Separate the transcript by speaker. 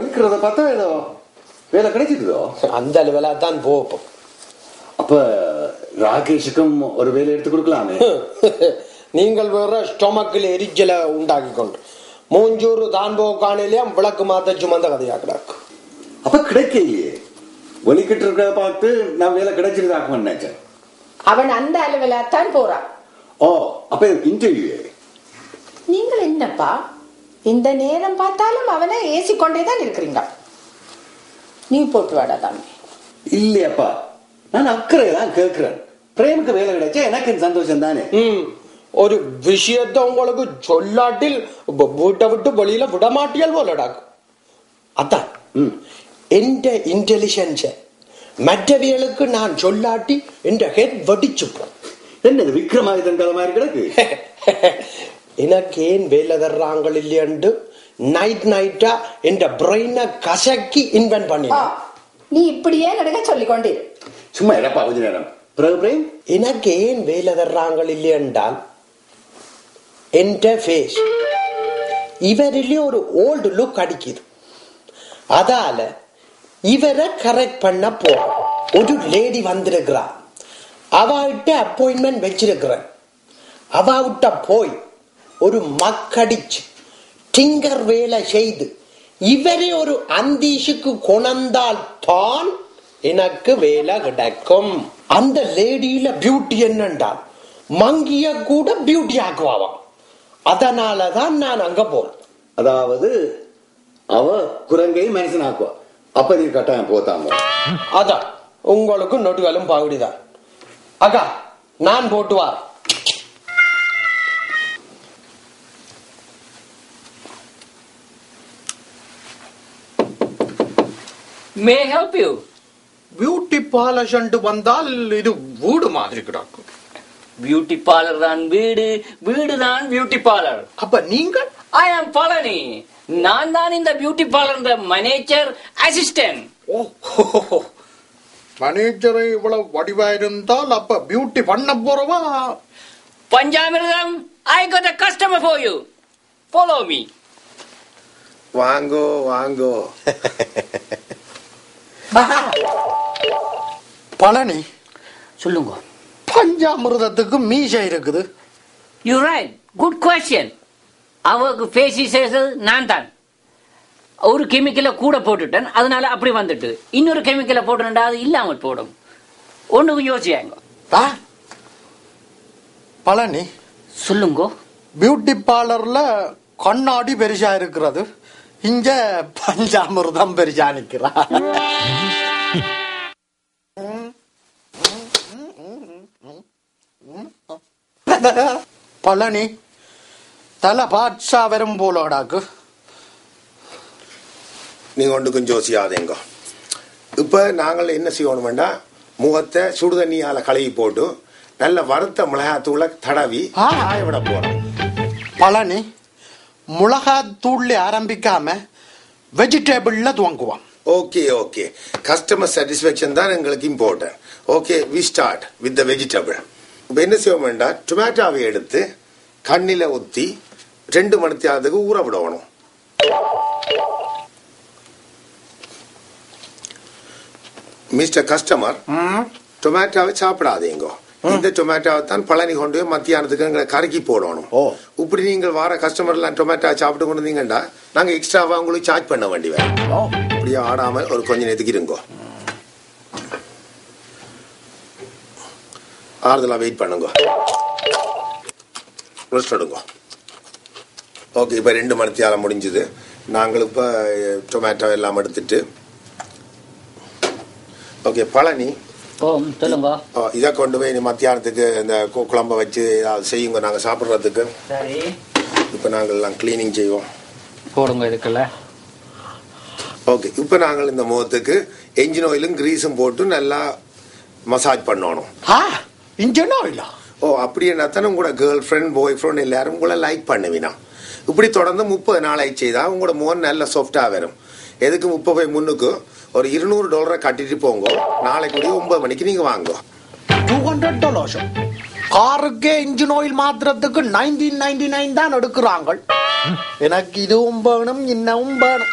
Speaker 1: இருக்கிறத பார்த்தா ஏதோ வேலை கிடைச்சிருதோ
Speaker 2: அந்த லெவலா தான் போப்போம்
Speaker 1: அப்ப ராகேஷுக்கும் ஒரு வேலை எடுத்து கொடுக்கலாமே.
Speaker 2: நீங்கள் வேற ஸ்டொமக்கில் எரிச்சலை உண்டாக்கி கொண்டு. மூஞ்சூறு தான் போக்கானிலையும் விளக்கு மாத்த சுமந்த கதையா கிடக்கு.
Speaker 1: அப்ப கிடைக்கலையே. வெளிக்கிட்டு இருக்கிறத பார்த்து நான் வேலை கிடைச்சிருதாக்க நினைச்சேன்.
Speaker 3: அவன் அந்த அலுவலாத்தான் போறான்
Speaker 1: ஓ அப்ப இன்டர்வியூ
Speaker 3: நீங்கள் என்னப்பா? இந்த நேரம் பார்த்தாலும் அவனை ஏசி கொண்டே தான் இருக்கிறீங்க. நீ போட்டு வாடா தம்பி.
Speaker 1: இல்லையாப்பா நான் அக்கறை தான் கேட்கிறேன். பிரேமுக்கு வேலை கிடைச்சா எனக்கு சந்தோஷம் தானே
Speaker 2: ம் ஒரு விஷயத்தை உங்களுக்கு சொல்லாட்டில் வீட்டை விட்டு வெளியில விடமாட்டியல் போலடாக்கு அதான்
Speaker 1: ம்.
Speaker 2: எந்த இன்டெலிஜென்ஸ மற்றவியலுக்கு நான் சொல்லாட்டி என்ற ஹெட் வெடிச்சுப்போம்.
Speaker 1: என்னது விக்ரமாதித்தன் கதை மாதிரி கிடக்கு?
Speaker 2: எனக்கு ஏன் வேலை தர்றாங்க இல்லையண்டு நைட் நைட்டா என்ற பிரெயினை கசக்கி இன்வென்ட் பண்ணினேன்.
Speaker 3: நீ இப்படியே நடுக சொல்லிக் கொண்டிரு
Speaker 1: சும்மா இடப்பா கொஞ்ச நேரம். பிறகு பிரேம்
Speaker 2: எனக்கு ஏன் வேலை தர்றாங்க இல்லையென்றால் என்ற ஃபேஸ் இவரிலே ஒரு ஓல்டு லுக் அடிக்குது. அதால இவரை கரெக்ட் பண்ண போறோம் ஒரு லேடி வந்திருக்கிறா. அவகிட்ட அப்பாயின்மெண்ட் வச்சிருக்கிறேன். அவகிட்ட போய் ஒரு மக்கடிச்சு டிங்கர் வேலை செய்து இவரே ஒரு அந்தீஷுக்கு கொணந்தால் தான் எனக்கு வேலை கிடைக்கும். அந்த லேடியில பியூட்டி என்னண்டால் மங்கிய கூட பியூட்டி ஆக்குவாவாம். அதனாலதான் நான் அங்க போறேன்.
Speaker 1: அதாவது அவ குரங்கை மனுஷனாக்குவா அப்ப நீ கட்டாயம் போத்தாங்க
Speaker 2: அதான் உங்களுக்கு நொட்டுகளும் பாகுடிதான். அக்கா நான் போட்டு வார்
Speaker 4: May I help you?
Speaker 2: Beauty பாலஷ் வந்தால் இது வீடு மாதிரி கிடக்கும்
Speaker 4: பியூட்டி பார்லர் தான் வீடு வீடு தான் பியூட்டி பார்லர்
Speaker 2: அப்ப நீங்கள்
Speaker 4: ஐ ஆம் பழனி நான் தான் இந்த பியூட்டி பார்லர் மேனேஜர் அசிஸ்டன்ட்
Speaker 2: ஓ மேனேஜரை இவ்வளவு வடிவா இருந்தால் அப்ப பியூட்டி பண்ண போறவா
Speaker 4: பஞ்சாமிர்தம் ஐ got a customer for you. Follow me.
Speaker 5: வாங்கோ வாங்கோ
Speaker 2: பழனி.
Speaker 4: சொல்லுங்க.
Speaker 2: பஞ்சாமிர்தத்துக்கு மீசை இருக்குது.
Speaker 4: யூ ரைட் குட் கொஸ்டின் அவருக்கு ஃபேஸி செய்தது நான் தான். ஒரு கெமிக்கலை கூட போட்டுட்டேன். அதனால அப்படி வந்துட்டு. இன்னொரு கெமிக்கலை போட்டுட்டா அது இல்லாமல் போடும். ஒன்றுக்கு யோசியாங்க
Speaker 2: ஆ? பழனி.
Speaker 4: சொல்லுங்க.
Speaker 2: பியூட்டி பார்லர்ல கண்ணாடி பெருசா இருக்கிறது. இங்க பஞ்சாமிர்தம் பெருசா நிக்கிறா பழனி தலை பாட்சா வரும் போலோடாக்கு
Speaker 5: நீங்க ஒன்றுக்கும் ஜோசியாதேங்க. இப்ப நாங்கள் என்ன செய்யணும் வேண்டாம் முகத்தை சுடுதண்ணியால கழுவி போட்டு நல்ல வறுத்த மிளகாத்தூளை தடவி
Speaker 2: ஆ.
Speaker 5: காய விட போறோம்.
Speaker 2: பழனி மிளகாத்தூள்ல ஆரம்பிக்காம வெஜிடபிள்ல துவங்குவான்.
Speaker 5: ஓகே ஓகே கஸ்டமர் சாட்டிஸ்ஃபேக்ஷன் தான் எங்களுக்கு important okay we start with the vegetable இப்போ என்ன செய்ய வேண்டாம் டொமேட்டோவை எடுத்து கண்ணில ஊத்தி ரெண்டு மணி நேரத்துக்கு ஊற விடணும். மிஸ்டர் கஸ்டமர் டொமேட்டோவை சாப்பிடாதீங்க. இந்த டொமேட்டோவை தான் பழனி கொண்டு போய் மத்தியானத்துக்கு எங்களை கறக்கி போடணும்.
Speaker 2: ஓ.
Speaker 5: இப்படி நீங்கள் வர கஸ்டமர்லாம் டொமேட்டோ சாப்பிட்டு கொண்டு வந்தீங்கன்னா நாங்க எக்ஸ்ட்ராவா உங்களுக்கு சார்ஜ் பண்ண வேண்டி வரும் அப்படியே ஆடாமல் ஒரு கொஞ்ச நேரத்துக்கு இருங்கோ. ஆறுதலா வெயிட் பண்ணுங்க. ரெஸ்ட் எடுங்க. ஓகே இப்போ ரெண்டு மணி நேரம் முடிஞ்சுது. நாங்கள் இப்போ டொமேட்டோ எல்லாம் எடுத்துட்டு ஓகே பழனி
Speaker 4: சொல்லுங்க
Speaker 5: இதை கொண்டு போய் நீ மத்தியானத்துக்கு இந்த கு- குழம்ப வச்சு ஏதாவது செய்யுங்க நாங்கள் சாப்பிட்றதுக்கு.
Speaker 4: சரி.
Speaker 5: இப்போ நாங்கள் எல்லாம் க்ளீனிங் செய்வோம்.
Speaker 4: போடுங்க இதுக்குள்ள.
Speaker 5: ஓகே இப்போ நாங்கள் இந்த முகத்துக்கு என்ஜின் ஆயிலும் கிரீஸும் போட்டு நல்லா மசாஜ் பண்ணணும்.
Speaker 2: ஆ இன்ஜனோ இல்ல
Speaker 5: ஓ அப்படி என்ன தானே உங்களோட கேர்ள் ஃப்ரெண்ட் பாய் ஃப்ரெண்ட் எல்லாரும் உங்களை லைக் பண்ணுவீனா. இப்படி தொடர்ந்து முப்பது நாளை செய்தா உங்களோட முகம் நல்ல சாஃப்டா வரும். எதுக்கு முப்பது முன்னுக்கு? ஒரு இருநூறு டாலரை கட்டிட்டு போங்க. நாளைக்கு ஒன்பது மணிக்கு நீங்க வாங்க.
Speaker 2: டூ ஹண்ட்ரட் டாலர்ஸ் காருக்கே இன்ஜின் ஆயில் மாத்திரத்துக்கு நைன்டீன் நைன்டி நைன் தான் எடுக்கிறாங்க எனக்கு இதுவும் வேணும் இன்னமும் வேணும்